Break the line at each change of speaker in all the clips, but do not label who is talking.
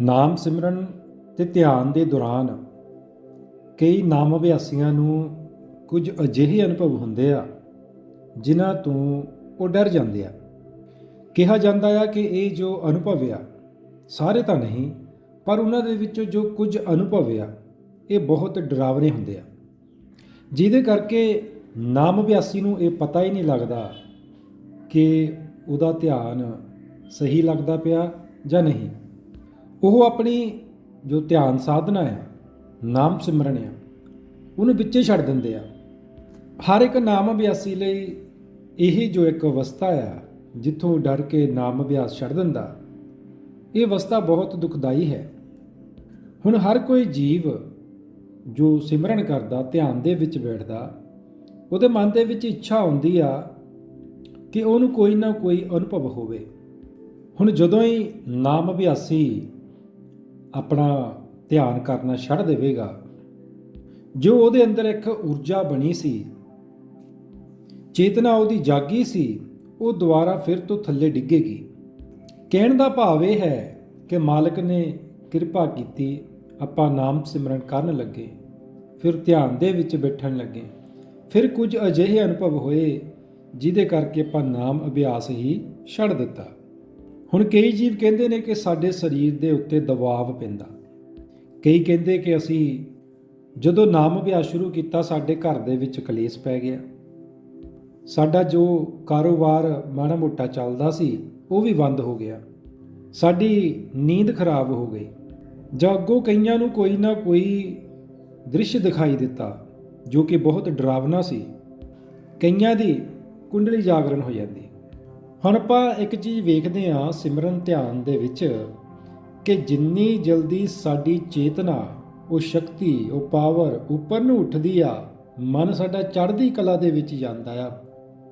ਨਾਮ ਸਿਮਰਨ ਤੇ ਧਿਆਨ ਦੇ ਦੌਰਾਨ ਕਈ ਨਾਮ ਅਭਿਆਸੀਆਂ ਨੂੰ ਕੁਝ ਅਜਿਹੇ ਅਨੁਭਵ ਹੁੰਦੇ ਆ, ਜਿਨ੍ਹਾਂ ਤੋਂ ਉਹ ਡਰ ਜਾਂਦੇ ਆ। ਕਿਹਾ ਜਾਂਦਾ ਆ ਕਿ ਇਹ ਜੋ ਅਨੁਭਵ ਆ, ਸਾਰੇ ਤਾਂ ਨਹੀਂ, ਪਰ ਉਹਨਾਂ ਦੇ ਵਿੱਚੋਂ ਜੋ ਕੁਝ ਅਨੁਭਵ ਆ, ਇਹ ਬਹੁਤ ਡਰਾਵਨੇ ਹੁੰਦੇ ਆ। ਜਿਹਦੇ ਕਰਕੇ ਨਾਮ ਅਭਿਆਸੀ ਨੂੰ ਇਹ ਪਤਾ ਹੀ ਨਹੀਂ ਲੱਗਦਾ ਕਿ ਉਹਦਾ ਧਿਆਨ ਸਹੀ ਲੱਗਦਾ ਪਿਆ ਜਾਂ ਨਹੀਂ। ਉਹ ਆਪਣੀ ਜੋ ਧਿਆਨ ਸਾਧਨਾ ਹੈ ਨਾਮ ਸਿਮਰਨ ਆ, ਉਹਨੂੰ ਵਿੱਚੇ ਛੱਡ ਦਿੰਦੇ ਆ। ਹਰ ਇੱਕ ਨਾਮ ਅਭਿਆਸੀ ਲਈ ਇਹ ਜੋ ਇੱਕ ਅਵਸਥਾ ਆ, ਜਿੱਥੋਂ ਡਰ ਕੇ ਨਾਮ ਅਭਿਆਸ ਛੱਡ ਦਿੰਦਾ, ਇਹ ਅਵਸਥਾ ਬਹੁਤ ਦੁਖਦਾਈ ਹੈ। ਹੁਣ ਹਰ ਕੋਈ ਜੀਵ ਜੋ ਸਿਮਰਨ ਕਰਦਾ, ਧਿਆਨ ਦੇ ਵਿੱਚ ਬੈਠਦਾ, ਉਹਦੇ ਮਨ ਦੇ ਵਿੱਚ ਇੱਛਾ ਹੁੰਦੀ ਆ ਕਿ ਉਹਨੂੰ ਕੋਈ ਨਾ ਕੋਈ ਅਨੁਭਵ ਹੋਵੇ। ਹੁਣ ਜਦੋਂ ਹੀ ਨਾਮ ਅਭਿਆਸੀ ਆਪਣਾ ਧਿਆਨ ਕਰਨਾ ਛੱਡ ਦੇਵੇਗਾ। ਜੋ ਉਹਦੇ ਅੰਦਰ ਇੱਕ ਊਰਜਾ ਬਣੀ ਸੀ, ਚੇਤਨਾ ਉਹਦੀ ਜਾਗੀ ਸੀ, ਉਹ ਦੁਬਾਰਾ ਫਿਰ ਤੋਂ ਥੱਲੇ ਡਿੱਗੇਗੀ। ਕਹਿਣ ਦਾ ਭਾਵ ਇਹ ਹੈ ਕਿ ਮਾਲਕ ਨੇ ਕਿਰਪਾ ਕੀਤੀ, ਆਪਾਂ ਨਾਮ ਸਿਮਰਨ ਕਰਨ ਲੱਗੇ, ਫਿਰ ਧਿਆਨ ਦੇ ਵਿੱਚ ਬੈਠਣ ਲੱਗੇ। ਫਿਰ ਕੁਝ ਅਜਿਹੇ ਅਨੁਭਵ ਹੋਏ, ਜਿਹਦੇ ਕਰਕੇ ਆਪਾਂ ਨਾਮ ਅਭਿਆਸ ਹੀ ਛੱਡ ਦਿੱਤਾ। ਹੁਣ ਕਈ ਜੀਵ ਕਹਿੰਦੇ ਨੇ ਕਿ ਸਾਡੇ ਸਰੀਰ ਦੇ ਉੱਤੇ ਦਬਾਅ ਪੈਂਦਾ। ਕਈ ਕਹਿੰਦੇ ਕਿ ਅਸੀਂ ਜਦੋਂ ਨਾਮ ਅਭਿਆਸ ਸ਼ੁਰੂ ਕੀਤਾ, ਸਾਡੇ ਘਰ ਦੇ ਵਿੱਚ ਕਲੇਸ਼ ਪੈ ਗਿਆ। ਸਾਡਾ ਜੋ ਕਾਰੋਬਾਰ ਮਾੜਾ ਮੋਟਾ ਚੱਲਦਾ ਸੀ, ਉਹ ਵੀ ਬੰਦ ਹੋ ਗਿਆ। ਸਾਡੀ ਨੀਂਦ ਖਰਾਬ ਹੋ ਗਈ। ਜਾਂ ਅੱਗੋਂ ਕਈਆਂ ਨੂੰ ਕੋਈ ਨਾ ਕੋਈ ਦ੍ਰਿਸ਼ ਦਿਖਾਈ ਦਿੱਤਾ, ਜੋ ਕਿ ਬਹੁਤ ਡਰਾਵਨਾ ਸੀ। ਕਈਆਂ ਦੀ ਕੁੰਡਲੀ ਜਾਗਰਣ ਹੋ ਜਾਂਦੀ। ਹੁਣ ਆਪਾਂ ਇੱਕ ਚੀਜ਼ ਵੇਖਦੇ ਹਾਂ ਸਿਮਰਨ ਧਿਆਨ ਦੇ ਵਿੱਚ ਕਿ ਜਿੰਨੀ ਜਲਦੀ ਸਾਡੀ ਚੇਤਨਾ, ਉਹ ਸ਼ਕਤੀ, ਉਹ ਪਾਵਰ ਉੱਪਰ ਨੂੰ ਉੱਠਦੀ ਆ, ਮਨ ਸਾਡਾ ਚੜ੍ਹਦੀ ਕਲਾ ਦੇ ਵਿੱਚ ਜਾਂਦਾ ਆ,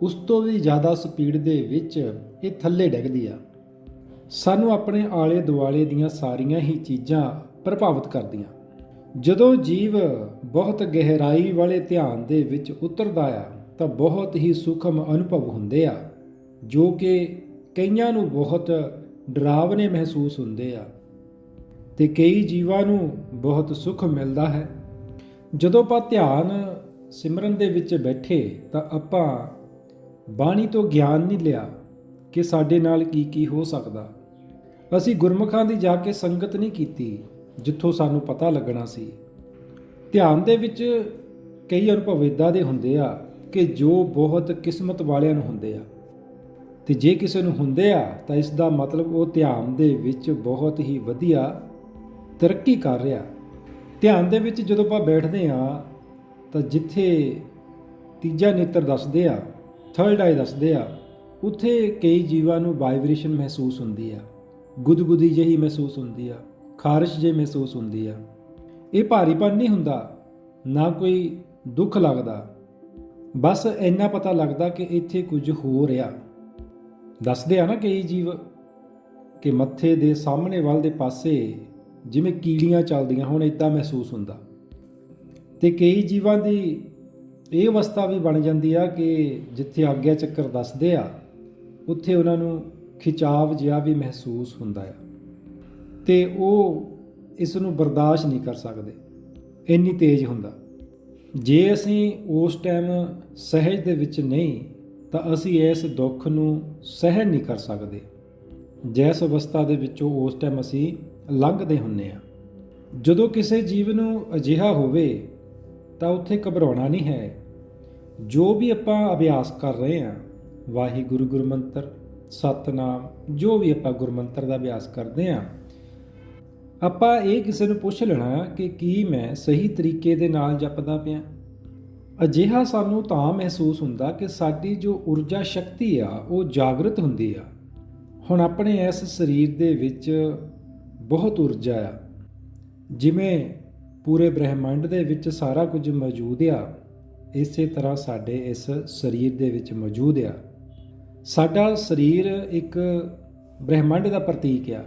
ਉਸ ਤੋਂ ਵੀ ਜ਼ਿਆਦਾ ਸਪੀਡ ਦੇ ਵਿੱਚ ਇਹ ਥੱਲੇ ਡਿੱਗਦੀ ਆ। ਸਾਨੂੰ ਆਪਣੇ ਆਲੇ ਦੁਆਲੇ ਦੀਆਂ ਸਾਰੀਆਂ ਹੀ ਚੀਜ਼ਾਂ ਪ੍ਰਭਾਵਿਤ ਕਰਦੀਆਂ। ਜਦੋਂ ਜੀਵ ਬਹੁਤ ਗਹਿਰਾਈ ਵਾਲੇ ਧਿਆਨ ਦੇ ਵਿੱਚ ਉਤਰਦਾ ਆ, ਤਾਂ ਬਹੁਤ ਹੀ ਸੂਖਮ ਅਨੁਭਵ ਹੁੰਦੇ ਆ। ਜੋ ਕਿ ਕਈਆਂ ਨੂੰ ਬਹੁਤ ਡਰਾਵਨੇ ਮਹਿਸੂਸ ਹੁੰਦੇ ਆ ਤੇ ਕਈ ਜੀਵਾਂ ਨੂੰ ਬਹੁਤ ਸੁੱਖ ਮਿਲਦਾ ਹੈ। ਜਦੋਂ ਆਪਾਂ ਧਿਆਨ ਸਿਮਰਨ ਦੇ ਵਿੱਚ ਬੈਠੇ ਤਾਂ ਆਪਾਂ ਬਾਣੀ ਤੋਂ ਗਿਆਨ ਨਹੀਂ ਲਿਆ ਕਿ ਸਾਡੇ ਨਾਲ ਕੀ ਕੀ ਹੋ ਸਕਦਾ। ਅਸੀਂ ਗੁਰਮੁਖਾਂ ਦੀ ਜਾ ਕੇ ਸੰਗਤ ਨਹੀਂ ਕੀਤੀ ਜਿੱਥੋਂ ਸਾਨੂੰ ਪਤਾ ਲੱਗਣਾ ਸੀ। ਧਿਆਨ ਦੇ ਵਿੱਚ ਕਈ ਅਨੁਭਵ ਇਦਾਂ ਦੇ ਹੁੰਦੇ ਆ ਕਿ ਜੋ ਬਹੁਤ ਕਿਸਮਤ ਵਾਲਿਆਂ ਨੂੰ ਹੁੰਦੇ ਆ। ਤੇ ਜੇ ਕਿਸੇ ਨੂੰ ਹੁੰਦੇ ਆ, ਤਾਂ ਇਸ ਦਾ ਮਤਲਬ ਉਹ ਧਿਆਨ ਦੇ ਵਿੱਚ ਬਹੁਤ ਹੀ ਵਧੀਆ ਤਰੱਕੀ ਕਰ ਰਿਹਾ। ਧਿਆਨ ਦੇ ਵਿੱਚ ਜਦੋਂ ਆਪਾਂ ਬੈਠਦੇ ਆ, ਤਾਂ ਜਿੱਥੇ ਤੀਜਾ ਨੇਤਰ ਦੱਸਦੇ ਆ ਥਰਡ ਆਈ ਦੱਸਦੇ ਆ, ਉੱਥੇ ਕਈ ਜੀਵਾਂ ਨੂੰ ਵਾਈਬ੍ਰੇਸ਼ਨ ਮਹਿਸੂਸ ਹੁੰਦੀ ਆ। ਗੁਦਗੁਦੀ ਜਿਹੀ ਮਹਿਸੂਸ ਹੁੰਦੀ ਆ, ਖਾਰਿਸ਼ ਜਿਹੀ ਮਹਿਸੂਸ ਹੁੰਦੀ ਆ। ਇਹ ਭਾਰੀਪਨ ਨਹੀਂ ਹੁੰਦਾ, ਨਾ ਕੋਈ ਦੁੱਖ ਲੱਗਦਾ। ਬਸ ਇੰਨਾ ਪਤਾ ਲੱਗਦਾ ਕਿ ਇੱਥੇ ਕੁਝ ਹੋ ਰਿਹਾ। ਦੱਸਦੇ ਆ ਨਾ ਕਈ ਜੀਵ ਕਿ ਮੱਥੇ ਦੇ ਸਾਹਮਣੇ ਵੱਲ ਦੇ ਪਾਸੇ ਜਿਵੇਂ ਕੀੜੀਆਂ ਚੱਲਦੀਆਂ ਹੁਣ ਇਦਾਂ ਮਹਿਸੂਸ ਹੁੰਦਾ। ਤੇ ਕਈ ਜੀਵਾਂ ਦੀ ਇਹ ਅਵਸਥਾ ਵੀ ਬਣ ਜਾਂਦੀ ਆ ਕਿ ਜਿੱਥੇ ਆਗਿਆ ਚੱਕਰ ਦੱਸਦੇ ਆ, ਉੱਥੇ ਉਹਨਾਂ ਨੂੰ ਖਿਚਾਵ ਜਿਹਾ ਵੀ ਮਹਿਸੂਸ ਹੁੰਦਾ ਆ। ਤੇ ਉਹ ਇਸ ਨੂੰ ਬਰਦਾਸ਼ਤ ਨਹੀਂ ਕਰ ਸਕਦੇ, ਇੰਨੀ ਤੇਜ਼ ਹੁੰਦਾ। ਜੇ ਅਸੀਂ ਉਸ ਟਾਈਮ ਸਹਿਜ ਦੇ ਵਿੱਚ ਨਹੀਂ ਤਾਂ ਅਸੀਂ ਇਸ ਦੁੱਖ ਨੂੰ ਸਹਿਣ ਨਹੀਂ ਕਰ ਸਕਦੇ। ਜੈਸ ਅਵਸਥਾ ਦੇ ਵਿੱਚੋਂ ਉਸ ਟਾਈਮ ਅਸੀਂ ਲੰਘਦੇ ਹੁੰਨੇ ਆ ਜਦੋਂ ਕਿਸੇ ਜੀਵ ਨੂੰ ਅਜਿਹਾ ਹੋਵੇ, ਤਾਂ ਉੱਥੇ ਘਬਰਾਉਣਾ ਨਹੀਂ ਹੈ। ਜੋ ਵੀ ਆਪਾਂ ਅਭਿਆਸ ਕਰ ਰਹੇ ਹਾਂ, ਵਾਹਿਗੁਰੂ ਗੁਰਮੰਤਰ, ਸਤਨਾਮ, ਜੋ ਵੀ ਆਪਾਂ ਗੁਰਮੰਤਰ ਦਾ ਅਭਿਆਸ ਕਰਦੇ ਹਾਂ, ਆਪਾਂ ਇਹ ਕਿਸੇ ਨੂੰ ਪੁੱਛ ਲੈਣਾ ਕਿ ਕੀ ਮੈਂ ਸਹੀ ਤਰੀਕੇ ਦੇ ਨਾਲ ਜਪਦਾ ਪਿਆ। ਅਜਿਹਾ ਸਾਨੂੰ ਤਾਂ ਮਹਿਸੂਸ ਹੁੰਦਾ ਕਿ ਸਾਡੀ ਜੋ ਊਰਜਾ ਸ਼ਕਤੀ ਆ, ਉਹ ਜਾਗਰਤ ਹੁੰਦੀ ਆ। ਹੁਣ ਆਪਣੇ ਇਸ ਸਰੀਰ ਦੇ ਵਿੱਚ ਬਹੁਤ ਊਰਜਾ ਆ। ਜਿਵੇਂ ਪੂਰੇ ਬ੍ਰਹਿਮੰਡ ਦੇ ਵਿੱਚ ਸਾਰਾ ਕੁਝ ਮੌਜੂਦ ਆ, ਇਸੇ ਤਰ੍ਹਾਂ ਸਾਡੇ ਇਸ ਸਰੀਰ ਦੇ ਵਿੱਚ ਮੌਜੂਦ ਆ। ਸਾਡਾ ਸਰੀਰ ਇੱਕ ਬ੍ਰਹਿਮੰਡ ਦਾ ਪ੍ਰਤੀਕ ਆ।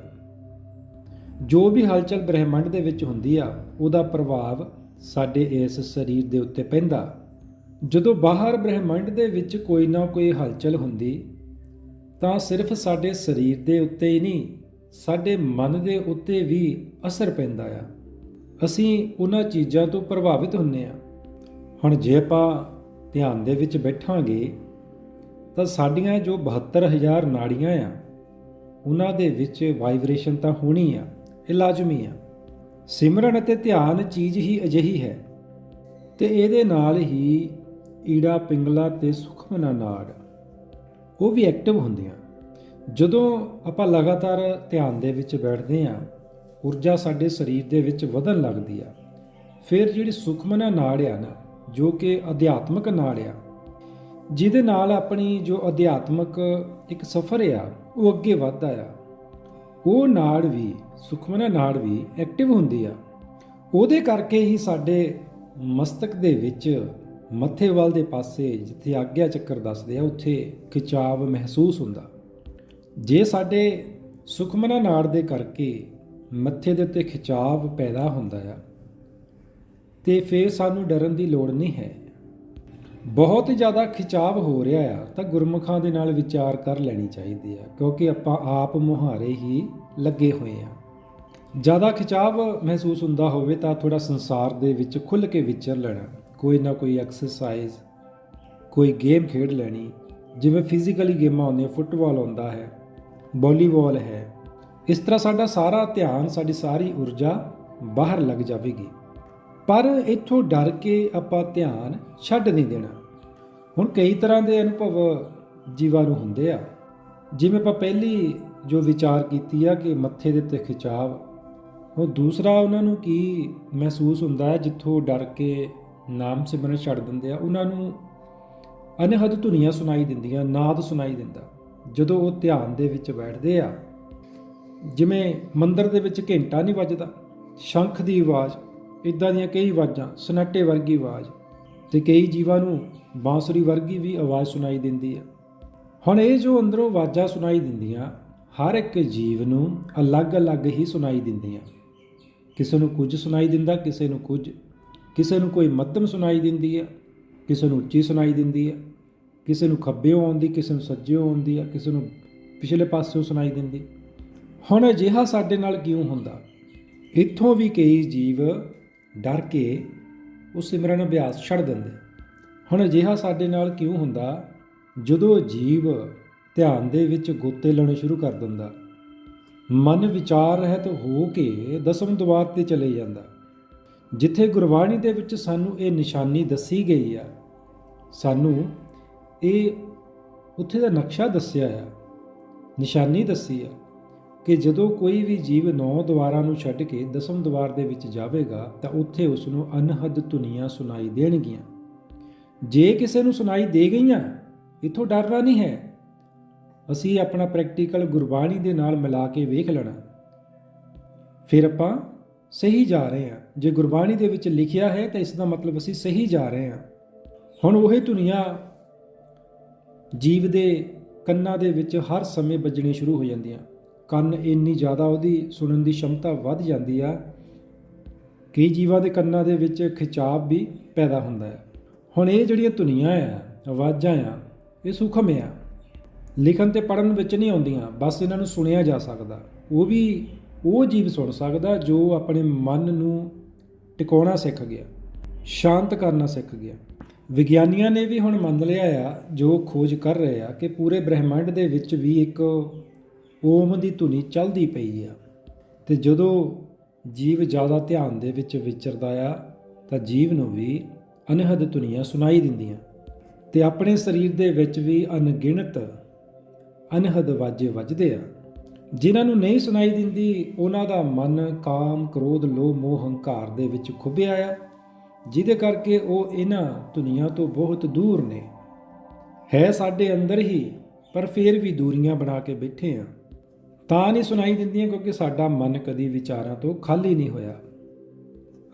ਜੋ ਵੀ ਹਲਚਲ ਬ੍ਰਹਿਮੰਡ ਦੇ ਵਿੱਚ ਹੁੰਦੀ ਆ, ਉਹਦਾ ਪ੍ਰਭਾਵ ਸਾਡੇ ਇਸ ਸਰੀਰ ਦੇ ਉੱਤੇ ਪੈਂਦਾ। ਜਦੋਂ ਬਾਹਰ ਬ੍ਰਹਿਮੰਡ ਦੇ ਵਿੱਚ ਕੋਈ ਨਾ ਕੋਈ ਹਲਚਲ ਹੁੰਦੀ, ਤਾਂ ਸਿਰਫ ਸਾਡੇ ਸਰੀਰ ਦੇ ਉੱਤੇ ਹੀ ਨਹੀਂ, ਸਾਡੇ ਮਨ ਦੇ ਉੱਤੇ ਵੀ ਅਸਰ ਪੈਂਦਾ ਆ। ਅਸੀਂ ਉਹਨਾਂ ਚੀਜ਼ਾਂ ਤੋਂ ਪ੍ਰਭਾਵਿਤ ਹੁੰਨੇ ਆ ਹੁਣ ਜੇ ਆਪਾਂ ਧਿਆਨ ਦੇ ਵਿੱਚ ਬੈਠਾਂਗੇ, ਤਾਂ ਸਾਡੀਆਂ ਜੋ 72000 ਨਾੜੀਆਂ ਆ, ਉਹਨਾਂ ਦੇ ਵਿੱਚ ਵਾਈਬ੍ਰੇਸ਼ਨ ਤਾਂ ਹੋਣੀ ਆ, ਇਹ ਲਾਜ਼ਮੀ ਆ। ਸਿਮਰਨ ਅਤੇ ਧਿਆਨ ਚੀਜ਼ ਹੀ ਅਜਿਹੀ ਹੈ ਤੇ ਇਹਦੇ ਨਾਲ ਹੀ ਈੜਾ ਪਿੰਗਲਾ ਤੇ ਸੁਖਮਨਾ ਨਾੜ ਉਹ ਵੀ ਐਕਟਿਵ ਹੁੰਦੀਆਂ। ਜਦੋਂ ਆਪਾਂ ਲਗਾਤਾਰ ਧਿਆਨ ਦੇ ਵਿੱਚ ਬੈਠਦੇ ਆ ਊਰਜਾ ਸਾਡੇ ਸਰੀਰ ਦੇ ਵਿੱਚ ਵਧਣ ਲੱਗਦੀ ਆ। ਫਿਰ ਜਿਹੜੀ ਸੁਖਮਨਾ ਨਾੜ ਆ ਨਾ, ਜੋ ਕਿ ਅਧਿਆਤਮਕ ਨਾੜ ਆ, ਜਿਹਦੇ ਨਾਲ ਆਪਣੀ ਜੋ ਅਧਿਆਤਮਕ ਇੱਕ ਸਫ਼ਰ ਆ, ਉਹ ਅੱਗੇ ਵੱਧਦਾ ਆ। ਉਹ ਨਾੜ ਵੀ, ਸੁਖਮਨਾ ਨਾੜ ਵੀ ਐਕਟਿਵ ਹੁੰਦੀ ਆ। ਉਹਦੇ ਕਰਕੇ ਹੀ ਸਾਡੇ ਮਸਤਕ ਦੇ ਵਿੱਚ ਮੱਥੇ ਵੱਲ ਦੇ ਪਾਸੇ ਜਿੱਥੇ ਆਗਿਆ ਚੱਕਰ ਦੱਸਦੇ ਆ, ਉੱਥੇ ਖਿਚਾਵ ਮਹਿਸੂਸ ਹੁੰਦਾ। ਜੇ ਸਾਡੇ ਸੁਖਮਨਾ ਨਾੜ ਦੇ ਕਰਕੇ ਮੱਥੇ ਦੇ ਉੱਤੇ ਖਿਚਾਵ ਪੈਦਾ ਹੁੰਦਾ ਆ, ਤੇ ਫਿਰ ਸਾਨੂੰ ਡਰਨ ਦੀ ਲੋੜ ਨਹੀਂ ਹੈ। ਬਹੁਤ ਜ਼ਿਆਦਾ ਖਿਚਾਵ ਹੋ ਰਿਹਾ ਆ, ਤਾਂ ਗੁਰਮੁਖਾਂ ਦੇ ਨਾਲ ਵਿਚਾਰ ਕਰ ਲੈਣੀ ਚਾਹੀਦੀ ਆ, ਕਿਉਂਕਿ ਆਪਾਂ ਆਪ ਮੁਹਾਰੇ ਹੀ ਲੱਗੇ ਹੋਏ ਆ। ਜ਼ਿਆਦਾ ਖਿਚਾਵ ਮਹਿਸੂਸ ਹੁੰਦਾ ਹੋਵੇ ਤਾਂ ਥੋੜਾ ਸੰਸਾਰ ਦੇ ਵਿੱਚ ਖੁੱਲ੍ਹ ਕੇ ਵਿਚਰ ਲੈਣਾ, ਕੋਈ ਨਾ ਕੋਈ ਐਕਸਰਸਾਈਜ਼ ਕੋਈ ਗੇਮ ਖੇਡ ਲੈਣੀ, ਜਿਵੇਂ ਫਿਜ਼ੀਕਲੀ ਗੇਮਾਂ ਹੁੰਦੀਆਂ, ਫੁੱਟਬਾਲ ਹੁੰਦਾ ਹੈ ਵਾਲੀਬਾਲ ਹੈ, ਇਸ ਤਰ੍ਹਾਂ ਸਾਡਾ ਸਾਰਾ ਧਿਆਨ, ਸਾਡੀ ਸਾਰੀ ਊਰਜਾ ਬਾਹਰ ਲੱਗ ਜਾਵੇਗੀ। ਪਰ ਇੱਥੋਂ ਡਰ ਕੇ ਆਪਾਂ ਧਿਆਨ ਛੱਡ ਨਹੀਂ ਦੇਣਾ। ਹੁਣ ਕਈ ਤਰ੍ਹਾਂ ਦੇ ਅਨੁਭਵ ਜੀਵਾਂ ਨੂੰ ਹੁੰਦੇ ਆ। ਜਿਵੇਂ ਆਪਾਂ ਪਹਿਲੀ ਜੋ ਵਿਚਾਰ ਕੀਤੀ ਆ ਕਿ ਮੱਥੇ ਦੇ ਉੱਤੇ ਖਿਚਾਵ ਉਹ ਦੂਸਰਾ ਉਹਨਾਂ ਨੂੰ ਕੀ ਮਹਿਸੂਸ ਹੁੰਦਾ ਹੈ ਜਿੱਥੋਂ ਡਰ ਕੇ ਨਾਮ ਸਿਮਰਨ ਛੱਡ ਦਿੰਦੇ ਆ। ਉਹਨਾਂ ਨੂੰ ਅਨਹਦ ਧੁਨੀਆਂ ਸੁਣਾਈ ਦਿੰਦੀਆਂ, ਨਾਦ ਸੁਣਾਈ ਦਿੰਦਾ। ਜਦੋਂ ਉਹ ਧਿਆਨ ਦੇ ਵਿੱਚ ਬੈਠਦੇ ਆ, ਜਿਵੇਂ ਮੰਦਰ ਦੇ ਵਿੱਚ ਘੰਟਾ ਨਹੀਂ ਵੱਜਦਾ, ਸ਼ੰਖ ਦੀ ਆਵਾਜ਼ ਇਦਾਂ ਦੀਆਂ ਕਈ ਆਵਾਜ਼ਾਂ, ਸਨਾਟੇ ਵਰਗੀ ਆਵਾਜ਼ ਤੇ ਕਈ ਜੀਵਾਂ ਨੂੰ ਬਾਂਸੁਰੀ ਵਰਗੀ ਵੀ ਆਵਾਜ਼ ਸੁਣਾਈ ਦਿੰਦੀ ਹੈ ਹੁਣ ਇਹ ਜੋ ਅੰਦਰੋਂ ਆਵਾਜ਼ਾਂ ਸੁਣਾਈ ਦਿੰਦੀਆਂ, ਹਰ ਇੱਕ ਜੀਵ ਨੂੰ ਅਲੱਗ-ਅਲੱਗ ਹੀ ਸੁਣਾਈ ਦਿੰਦੀਆਂ। ਕਿਸੇ ਨੂੰ ਕੁਝ ਸੁਣਾਈ ਦਿੰਦਾ, ਕਿਸੇ ਨੂੰ ਕੁਝ, ਕਿਸੇ ਨੂੰ ਕੋਈ ਮੱਧਮ ਸੁਣਾਈ ਦਿੰਦੀ ਹੈ ਕਿਸੇ ਨੂੰ ਉੱਚੀ ਸੁਣਾਈ ਦਿੰਦੀ ਹੈ ਕਿਸੇ ਨੂੰ ਖੱਬਿਓਂ ਆਉਂਦੀ, ਕਿਸੇ ਨੂੰ ਸੱਜਿਓਂ ਆਉਂਦੀ ਹੈ ਕਿਸੇ ਨੂੰ ਪਿਛਲੇ ਪਾਸਿਓਂ ਸੁਣਾਈ ਦਿੰਦੀ। ਹੁਣ ਅਜਿਹਾ ਸਾਡੇ ਨਾਲ ਕਿਉਂ ਹੁੰਦਾ? ਇੱਥੋਂ ਵੀ ਕਈ ਜੀਵ ਡਰ ਕੇ ਉਹ ਸਿਮਰਨ ਅਭਿਆਸ ਛੱਡ ਦਿੰਦੇ। ਹੁਣ ਅਜਿਹਾ ਸਾਡੇ ਨਾਲ ਕਿਉਂ ਹੁੰਦਾ? ਜਦੋਂ ਜੀਵ ਧਿਆਨ ਦੇ ਵਿੱਚ ਗੋਤੇ ਲਾਉਣੇ ਸ਼ੁਰੂ ਕਰ ਦਿੰਦਾ। ਮਨ ਵਿਚਾਰ ਰਹਿਤ ਹੋ ਕੇ ਦਸਮ ਦਵਾਰ ਤੇ ਚਲੇ ਜਾਂਦਾ। ਜਿੱਥੇ ਗੁਰਬਾਣੀ ਦੇ ਵਿੱਚ ਸਾਨੂੰ ਇਹ ਨਿਸ਼ਾਨੀ ਦੱਸੀ ਗਈ ਆ, ਸਾਨੂੰ ਇਹ ਉੱਥੇ ਦਾ ਨਕਸ਼ਾ ਦੱਸਿਆ ਆ, ਨਿਸ਼ਾਨੀ ਦੱਸੀ ਆ। ਕਿ ਜਦੋਂ ਕੋਈ ਵੀ ਜੀਵ ਨੌ ਦੁਆਰਾਂ ਨੂੰ ਛੱਡ ਕੇ ਦਸਮ ਦੁਆਰ ਦੇ ਵਿੱਚ ਜਾਵੇਗਾ, ਤਾਂ ਉੱਥੇ ਉਸ ਨੂੰ ਅਨਹਦ ਧੁਨੀਆਂ ਸੁਣਾਈ ਦੇਣਗੀਆਂ। ਜੇ ਕਿਸੇ ਨੂੰ ਸੁਣਾਈ ਦੇ ਗਈਆਂ, ਇਥੋਂ ਡਰਨਾ ਨਹੀਂ ਹੈ। ਅਸੀਂ ਆਪਣਾ ਪ੍ਰੈਕਟੀਕਲ ਗੁਰਬਾਣੀ ਦੇ ਨਾਲ ਮਿਲਾ ਕੇ ਵੇਖ ਲੈਣਾ। ਫਿਰ ਆਪਾਂ ਸਹੀ ਜਾ ਰਹੇ ਹਾਂ। ਜੇ ਗੁਰਬਾਣੀ ਦੇ ਵਿੱਚ ਲਿਖਿਆ ਹੈ, ਤਾਂ ਇਸ ਦਾ ਮਤਲਬ ਅਸੀਂ ਸਹੀ ਜਾ ਰਹੇ ਹਾਂ। ਹੁਣ ਉਹ ਧੁਨੀਆਂ ਜੀਵ ਦੇ ਕੰਨਾਂ ਦੇ ਵਿੱਚ ਹਰ ਸਮੇਂ ਵੱਜਣੀ ਸ਼ੁਰੂ ਹੋ ਜਾਂਦੀਆਂ। ਕੰਨ ਇੰਨੀ ਜ਼ਿਆਦਾ ਉਹਦੀ ਸੁਣਨ ਦੀ ਸ਼ਮਤਾ ਵੱਧ ਜਾਂਦੀ ਆ, ਕਈ ਜੀਵਾਂ ਦੇ ਕੰਨਾਂ ਦੇ ਵਿੱਚ ਖਿਚਾਵ ਵੀ ਪੈਦਾ ਹੁੰਦਾ ਹੈ। ਹੁਣ ਇਹ ਜਿਹੜੀਆਂ ਧੁਨੀਆਂ ਆ, ਆਵਾਜ਼ਾਂ ਆ, ਇਹ ਸੂਖਮ ਆ। ਲਿਖਣ ਤੇ ਪੜਨ ਵਿੱਚ ਨਹੀਂ ਆਉਂਦੀਆਂ, ਬਸ ਇਹਨਾਂ ਨੂੰ ਸੁਣਿਆ ਜਾ ਸਕਦਾ। ਉਹ ਵੀ ਉਹ ਜੀਵ ਸੁਣ ਸਕਦਾ ਜੋ ਆਪਣੇ ਮਨ ਨੂੰ ਟਿਕਾਉਣਾ ਸਿੱਖ ਗਿਆ, ਸ਼ਾਂਤ ਕਰਨਾ ਸਿੱਖ ਗਿਆ। ਵਿਗਿਆਨੀਆਂ ਨੇ ਵੀ ਹੁਣ ਮੰਨ ਲਿਆ ਆ, ਜੋ ਖੋਜ ਕਰ ਰਹੇ ਆ, ਕਿ ਪੂਰੇ ਬ੍ਰਹਿਮੰਡ ਦੇ ਵਿੱਚ ਵੀ ਇੱਕ ਓਮ ਦੀ ਧੁਨੀ ਚੱਲਦੀ ਪਈ ਆ। ਤੇ ਜਦੋਂ ਜੀਵ ਜ਼ਿਆਦਾ ਧਿਆਨ ਦੇ ਵਿੱਚ ਵਿਚਰਦਾ ਆ, ਤਾਂ ਜੀਵ ਨੂੰ ਵੀ ਅਨਹਦ ਧੁਨੀਆਂ ਸੁਣਾਈ ਦਿੰਦੀਆਂ। ਤੇ ਆਪਣੇ ਸਰੀਰ ਦੇ ਵਿੱਚ ਵੀ ਅਣਗਿਣਤ ਅਨਹਦ ਵਾਜੇ ਵੱਜਦੇ ਆ। ਜਿਨ੍ਹਾਂ ਨੂੰ ਨਹੀਂ ਸੁਣਾਈ ਦਿੰਦੀ, ਉਹਨਾਂ ਦਾ ਮਨ ਕਾਮ, ਕ੍ਰੋਧ, ਲੋਭ, ਮੋਹ, ਹੰਕਾਰ ਦੇ ਵਿੱਚ ਖੁੱਭਿਆ ਆ। ਜਿਹਦੇ ਕਰਕੇ ਉਹ ਇਹਨਾਂ ਦੁਨੀਆ ਤੋਂ ਬਹੁਤ ਦੂਰ ਨੇ। ਹੈ ਸਾਡੇ ਅੰਦਰ ਹੀ, ਪਰ ਫੇਰ ਵੀ ਦੂਰੀਆਂ ਬਣਾ ਕੇ ਬੈਠੇ ਆ। ਤਾਂ ਨਹੀਂ ਸੁਣਾਈ ਦਿੰਦੀਆਂ ਕਿਉਂਕਿ ਸਾਡਾ ਮਨ ਕਦੀ ਵਿਚਾਰਾਂ ਤੋਂ ਖਾਲੀ ਨਹੀਂ ਹੋਇਆ।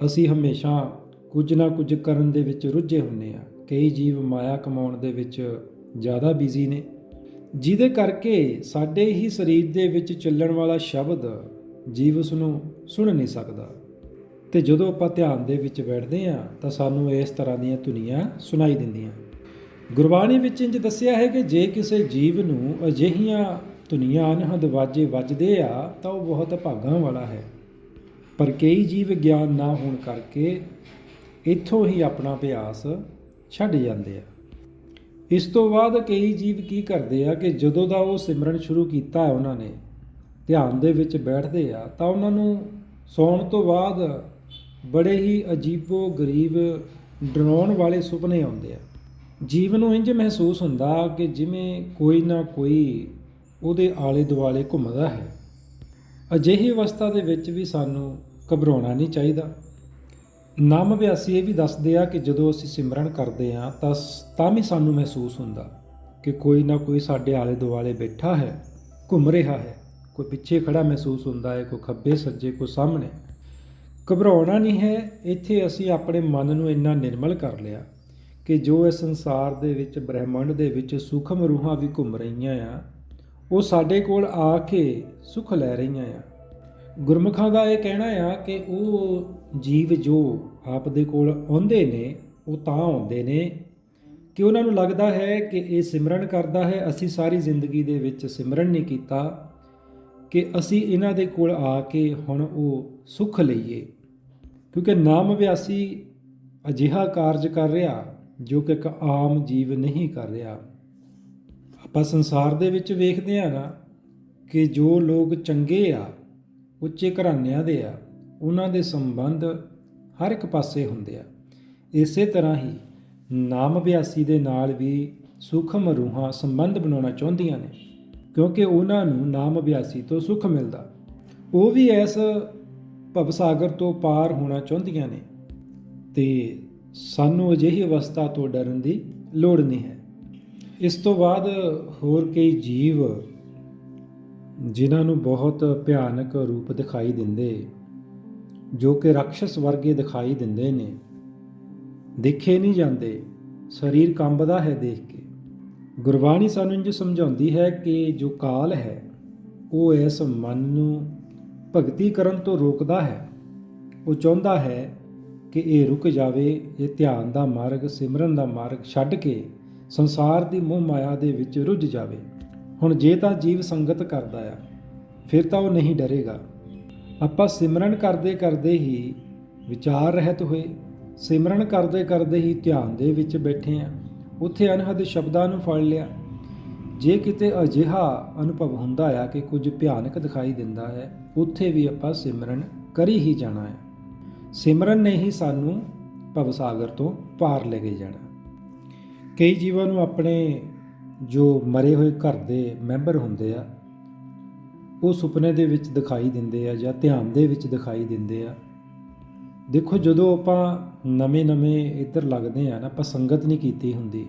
ਅਸੀਂ ਹਮੇਸ਼ਾ ਕੁਝ ਨਾ ਕੁਝ ਕਰਨ ਦੇ ਵਿੱਚ ਰੁੱਝੇ ਹੁੰਨੇ ਆ ਕਈ ਜੀਵ ਮਾਇਆ ਕਮਾਉਣ ਦੇ ਵਿੱਚ ਜ਼ਿਆਦਾ ਬਿਜ਼ੀ ਨੇ, ਜਿਹਦੇ ਕਰਕੇ ਸਾਡੇ ਹੀ ਸਰੀਰ ਦੇ ਵਿੱਚ ਚੱਲਣ ਵਾਲਾ ਸ਼ਬਦ ਜੀਵ ਉਸ ਨੂੰ ਸੁਣ ਨਹੀਂ ਸਕਦਾ। ਤੇ ਜਦੋਂ ਆਪਾਂ ਧਿਆਨ ਦੇ ਵਿੱਚ ਬੈਠਦੇ ਆ ਤਾਂ ਸਾਨੂੰ ਇਸ ਤਰ੍ਹਾਂ ਦੀਆਂ ਧੁਨੀਆਂ ਸੁਣਾਈ ਦਿੰਦੀਆਂ। ਗੁਰਬਾਣੀ ਵਿੱਚ ਇੰਜ ਦੱਸਿਆ ਹੈ ਕਿ ਜੇ ਕਿਸੇ ਜੀਵ ਨੂੰ ਅਜਿਹੀਆਂ ਦੁਨੀਆ ਅਨਹਦ ਵਾਜੇ ਵੱਜਦੇ ਆ, ਤਾਂ ਉਹ ਬਹੁਤ ਭਾਗਾਂ ਵਾਲਾ ਹੈ। ਪਰ ਕਈ ਜੀਵ ਗਿਆਨ ਨਾ ਹੋਣ ਕਰਕੇ ਇੱਥੋਂ ਹੀ ਆਪਣਾ ਅਭਿਆਸ ਛੱਡ ਜਾਂਦੇ ਆ। ਇਸ ਤੋਂ ਬਾਅਦ ਕਈ ਜੀਵ ਕੀ ਕਰਦੇ ਆ ਕਿ ਜਦੋਂ ਦਾ ਉਹ ਸਿਮਰਨ ਸ਼ੁਰੂ ਕੀਤਾ ਹੈ ਉਹਨਾਂ ਨੇ, ਧਿਆਨ ਦੇ ਵਿੱਚ ਬੈਠਦੇ ਆ, ਤਾਂ ਉਹਨਾਂ ਨੂੰ ਸੌਣ ਤੋਂ ਬਾਅਦ ਬੜੇ ਹੀ ਅਜੀਬੋ ਗਰੀਬ ਡਰਾਉਣ ਵਾਲੇ ਸੁਪਨੇ ਆਉਂਦੇ ਆ। ਜੀਵ ਨੂੰ ਇੰਜ ਮਹਿਸੂਸ ਹੁੰਦਾ ਕਿ ਜਿਵੇਂ ਕੋਈ ਨਾ ਕੋਈ ਉਹਦੇ ਆਲੇ ਦੁਆਲੇ ਘੁੰਮਦਾ ਹੈ। ਅਜਿਹੀ ਅਵਸਥਾ ਦੇ ਵਿੱਚ ਵੀ ਸਾਨੂੰ ਘਬਰਾਉਣਾ ਨਹੀਂ ਚਾਹੀਦਾ। ਨਾਮ ਅਭਿਆਸੀ ਇਹ ਵੀ ਦੱਸਦੇ ਆ ਕਿ ਜਦੋਂ ਅਸੀਂ ਸਿਮਰਨ ਕਰਦੇ ਆ ਤਾਂ ਸ- ਤਾਂ ਵੀ ਸਾਨੂੰ ਮਹਿਸੂਸ ਹੁੰਦਾ ਕਿ ਕੋਈ ਨਾ ਕੋਈ ਸਾਡੇ ਆਲੇ ਦੁਆਲੇ ਬੈਠਾ ਹੈ, ਘੁੰਮ ਰਿਹਾ ਹੈ। ਕੋਈ ਪਿੱਛੇ ਖੜਾ ਮਹਿਸੂਸ ਹੁੰਦਾ ਹੈ, ਕੋਈ ਖੱਬੇ ਸੱਜੇ, ਕੋਈ ਸਾਹਮਣੇ। ਘਬਰਾਉਣਾ ਨਹੀਂ ਹੈ, ਇੱਥੇ ਅਸੀਂ ਆਪਣੇ ਮਨ ਨੂੰ ਇੰਨਾ ਨਿਰਮਲ ਕਰ ਲਿਆ ਕਿ ਜੋ ਇਸ ਸੰਸਾਰ ਦੇ ਵਿੱਚ, ਬ੍ਰਹਿਮੰਡ ਦੇ ਵਿੱਚ ਸੂਖਮ ਰੂਹਾਂ ਵੀ ਘੁੰਮ ਰਹੀਆਂ ਆ ਉਹ ਸਾਡੇ ਕੋਲ ਆ ਕੇ ਸੁਖ ਲੈ ਰਹੀਆਂ ਆ। ਗੁਰਮੁਖਾਂ ਦਾ ਇਹ ਕਹਿਣਾ ਆ ਕਿ ਉਹ ਜੀਵ ਜੋ ਆਪ ਦੇ ਕੋਲ ਆਉਂਦੇ ਨੇ, ਉਹ ਤਾਂ ਆਉਂਦੇ ਨੇ। ਕਿ ਉਹਨਾਂ ਨੂੰ ਲੱਗਦਾ ਹੈ ਕਿ ਇਹ ਸਿਮਰਨ ਕਰਦਾ ਹੈ, ਅਸੀਂ ਸਾਰੀ ਜ਼ਿੰਦਗੀ ਦੇ ਵਿੱਚ ਸਿਮਰਨ ਨਹੀਂ ਕੀਤਾ, ਕਿ ਅਸੀਂ ਇਹਨਾਂ ਦੇ ਕੋਲ ਆ ਕੇ ਹੁਣ ਉਹ ਸੁੱਖ ਲਈਏ। ਕਿਉਂਕਿ ਨਾਮ ਅਭਿਆਸੀ ਅਜਿਹਾ ਕਾਰਜ ਕਰ ਰਿਹਾ ਜੋ ਕਿ ਇੱਕ ਆਮ ਜੀਵ ਨਹੀਂ ਕਰ ਰਿਹਾ। ਆਪਾਂ ਸੰਸਾਰ ਦੇ ਵਿੱਚ ਵੇਖਦੇ ਆ ਨਾ ਕਿ ਜੋ ਲੋਕ ਚੰਗੇ ਆ, ਉੱਚੇ ਘਰਾਣਿਆਂ ਦੇ ਆ, ਉਹਨਾਂ ਦੇ ਸੰਬੰਧ ਹਰ ਇੱਕ ਪਾਸੇ ਹੁੰਦੇ ਆ। ਇਸੇ ਤਰ੍ਹਾਂ ਹੀ ਨਾਮ ਅਭਿਆਸੀ ਦੇ ਨਾਲ ਵੀ ਸੂਖਮ ਰੂਹਾਂ ਸੰਬੰਧ ਬਣਾਉਣਾ ਚਾਹੁੰਦੀਆਂ ਨੇ, ਕਿਉਂਕਿ ਉਹਨਾਂ ਨੂੰ ਨਾਮ ਅਭਿਆਸੀ ਤੋਂ ਸੁੱਖ ਮਿਲਦਾ। ਉਹ ਵੀ ਇਸ ਭਵ ਸਾਗਰ ਤੋਂ ਪਾਰ ਹੋਣਾ ਚਾਹੁੰਦੀਆਂ ਨੇ, ਤੇ ਸਾਨੂੰ ਅਜਿਹੀ ਅਵਸਥਾ ਤੋਂ ਡਰਨ ਦੀ ਲੋੜ ਨਹੀਂ ਹੈ। ਇਸ ਤੋਂ ਬਾਅਦ ਹੋਰ ਕਈ ਜੀਵ ਜਿਨ੍ਹਾਂ ਨੂੰ ਬਹੁਤ ਭਿਆਨਕ ਰੂਪ ਦਿਖਾਈ ਦਿੰਦੇ, ਜੋ ਕਿ ਰਾਖਸ਼ ਵਰਗੇ ਦਿਖਾਈ ਦਿੰਦੇ ਨੇ। ਦੇਖੇ ਨਹੀਂ ਜਾਂਦੇ, ਸਰੀਰ ਕੰਬਦਾ ਹੈ ਦੇਖ ਕੇ। ਗੁਰਬਾਣੀ ਸਾਨੂੰ ਇੰਜ ਸਮਝਾਉਂਦੀ ਹੈ ਕਿ ਜੋ ਕਾਲ ਹੈ, ਉਹ ਇਸ ਮਨ ਨੂੰ ਭਗਤੀ ਕਰਨ ਤੋਂ ਰੋਕਦਾ ਹੈ। ਉਹ ਚਾਹੁੰਦਾ ਹੈ ਕਿ ਇਹ ਰੁਕ ਜਾਵੇ, ਇਹ ਧਿਆਨ ਦਾ ਮਾਰਗ, ਸਿਮਰਨ ਦਾ ਮਾਰਗ ਛੱਡ ਕੇ ਸੰਸਾਰ ਦੀ ਮੋਹ ਮਾਇਆ ਦੇ ਵਿੱਚ ਰੁੱਝ ਜਾਵੇ। ਹੁਣ ਜੇ ਤਾਂ ਜੀਵ ਸੰਗਤ ਕਰਦਾ ਆ, ਫਿਰ ਤਾਂ ਉਹ ਨਹੀਂ ਡਰੇਗਾ। ਆਪਾਂ ਸਿਮਰਨ ਕਰਦੇ ਕਰਦੇ ਹੀ ਵਿਚਾਰ ਰਹਿਤ ਹੋਏ। ਸਿਮਰਨ ਕਰਦੇ ਕਰਦੇ ਹੀ ਧਿਆਨ ਦੇ ਵਿੱਚ ਬੈਠੇ ਆ। ਉੱਥੇ ਅਨਹਦ ਸ਼ਬਦਾਂ ਨੂੰ ਫੜ ਲਿਆ। ਜੇ ਕਿਤੇ ਅਜਿਹਾ ਅਨੁਭਵ ਹੁੰਦਾ ਆ ਕਿ ਕੁਝ ਭਿਆਨਕ ਦਿਖਾਈ ਦਿੰਦਾ ਹੈ, ਉੱਥੇ ਵੀ ਆਪਾਂ ਸਿਮਰਨ ਕਰੀ ਹੀ ਜਾਣਾ ਹੈ। ਸਿਮਰਨ ਨੇ ਹੀ ਸਾਨੂੰ ਭਵਸਾਗਰ ਤੋਂ ਪਾਰ ਲੈ ਕੇ ਜਾਣਾ। ਕਈ ਜੀਵਾਂ ਨੂੰ ਆਪਣੇ ਜੋ ਮਰੇ ਹੋਏ ਘਰ ਦੇ ਮੈਂਬਰ ਹੁੰਦੇ ਆ, ਉਹ ਸੁਪਨੇ ਦੇ ਵਿੱਚ ਦਿਖਾਈ ਦਿੰਦੇ ਆ ਜਾਂ ਧਿਆਨ ਦੇ ਵਿੱਚ ਦਿਖਾਈ ਦਿੰਦੇ ਆ। ਦੇਖੋ, ਜਦੋਂ ਆਪਾਂ ਨਵੇਂ-ਨਵੇਂ ਇੱਧਰ ਲੱਗਦੇ ਆ ਨਾ, ਆਪਾਂ ਸੰਗਤ ਨਹੀਂ ਕੀਤੀ ਹੁੰਦੀ,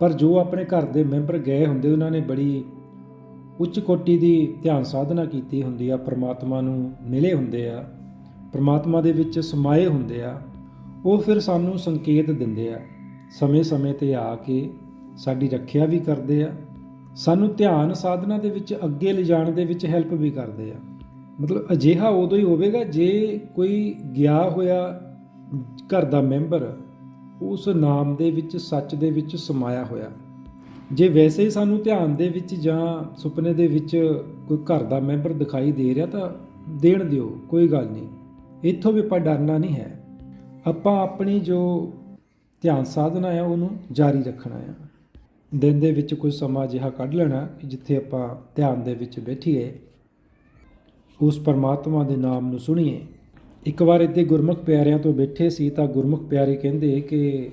ਪਰ ਜੋ ਆਪਣੇ ਘਰ ਦੇ ਮੈਂਬਰ ਗਏ ਹੁੰਦੇ, ਉਹਨਾਂ ਨੇ ਬੜੀ ਉੱਚ ਕੋਟੀ ਦੀ ਧਿਆਨ ਸਾਧਨਾ ਕੀਤੀ ਹੁੰਦੀ ਆ, ਪ੍ਰਮਾਤਮਾ ਨੂੰ ਮਿਲੇ ਹੁੰਦੇ ਆ, ਪ੍ਰਮਾਤਮਾ ਦੇ ਵਿੱਚ ਸਮਾਏ ਹੁੰਦੇ ਆ, ਉਹ ਫਿਰ ਸਾਨੂੰ ਸੰਕੇਤ ਦਿੰਦੇ ਆ। ਸਮੇਂ-ਸਮੇਂ ਤੇ ਆ ਕੇ ਸਾਡੀ ਰੱਖਿਆ ਵੀ ਕਰਦੇ ਆ। ਸਾਨੂੰ ਧਿਆਨ ਸਾਧਨਾ ਦੇ ਵਿੱਚ ਅੱਗੇ ਲਿਜਾਣ ਦੇ ਵਿੱਚ ਹੈਲਪ ਵੀ ਕਰਦੇ ਆ। ਮਤਲਬ ਅਜਿਹਾ ਉਦੋਂ ਹੀ ਹੋਵੇਗਾ ਜੇ ਕੋਈ ਗਿਆ ਹੋਇਆ ਘਰ ਦਾ ਮੈਂਬਰ ਉਸ ਨਾਮ ਦੇ ਵਿੱਚ, ਸੱਚ ਦੇ ਵਿੱਚ ਸਮਾਇਆ ਹੋਇਆ। ਜੇ ਵੈਸੇ ਹੀ ਸਾਨੂੰ ਧਿਆਨ ਦੇ ਵਿੱਚ ਜਾਂ ਸੁਪਨੇ ਦੇ ਵਿੱਚ ਕੋਈ ਘਰ ਦਾ ਮੈਂਬਰ ਦਿਖਾਈ ਦੇ ਰਿਹਾ ਤਾਂ ਦੇਣ ਦਿਓ, ਕੋਈ ਗੱਲ ਨਹੀਂ। ਇੱਥੋਂ ਵੀ ਆਪਾਂ ਡਰਨਾ ਨਹੀਂ ਹੈ। ਆਪਾਂ ਆਪਣੀ ਜੋ ਧਿਆਨ ਸਾਧਨਾ ਆ ਉਹਨੂੰ ਜਾਰੀ ਰੱਖਣਾ ਆ। ਦਿਨ ਦੇ ਵਿੱਚ ਕੋਈ ਸਮਾਂ ਜਿਹਾ ਕੱਢ ਲੈਣਾ ਜਿੱਥੇ ਆਪਾਂ ਧਿਆਨ ਦੇ ਵਿੱਚ ਬੈਠੀਏ, ਉਸ ਪਰਮਾਤਮਾ ਦੇ ਨਾਮ ਨੂੰ ਸੁਣੀਏ। ਇੱਕ ਵਾਰ ਇੱਥੇ ਗੁਰਮੁਖ ਪਿਆਰਿਆਂ ਤੋਂ ਬੈਠੇ ਸੀ ਤਾਂ ਗੁਰਮੁਖ ਪਿਆਰੇ ਕਹਿੰਦੇ ਕਿ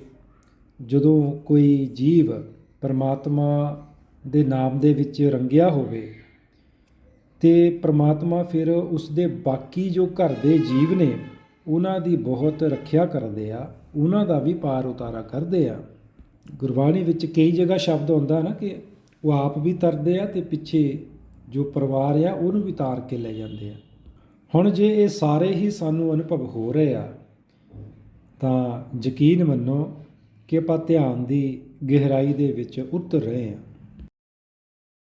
ਜਦੋਂ ਕੋਈ ਜੀਵ ਪਰਮਾਤਮਾ ਦੇ ਨਾਮ ਦੇ ਵਿੱਚ ਰੰਗਿਆ ਹੋਵੇ, ਤੇ ਪਰਮਾਤਮਾ ਫਿਰ ਉਸ ਦੇ ਬਾਕੀ ਜੋ ਘਰ ਦੇ ਜੀਵ ਨੇ ਉਹਨਾਂ ਦੀ ਬਹੁਤ ਰੱਖਿਆ ਕਰਦੇ ਆ, ਉਹਨਾਂ ਦਾ ਵੀ ਪਾਰ ਉਤਾਰਾ ਕਰਦੇ ਆ। ਗੁਰਬਾਣੀ ਵਿੱਚ ਕਈ ਜਗ੍ਹਾ ਸ਼ਬਦ ਹੁੰਦਾ ਨਾ ਕਿ ਉਹ ਆਪ ਵੀ ਤਰਦੇ ਆ ਤੇ ਪਿੱਛੇ ਜੋ ਪਰਿਵਾਰ ਆ, ਉਹਨੂੰ ਵੀ ਤਾਰ ਕੇ ਲੈ ਜਾਂਦੇ ਆ। ਹੁਣ ਜੇ ਇਹ ਸਾਰੇ ਹੀ ਸਾਨੂੰ ਅਨੁਭਵ ਹੋ ਰਹੇ ਆ, ਤਾਂ ਯਕੀਨ ਮੰਨੋ ਕਿ ਆਪਾਂ ਧਿਆਨ ਦੀ ਗਹਿਰਾਈ ਦੇ ਵਿੱਚ ਉਤਰ ਰਹੇ ਹਾਂ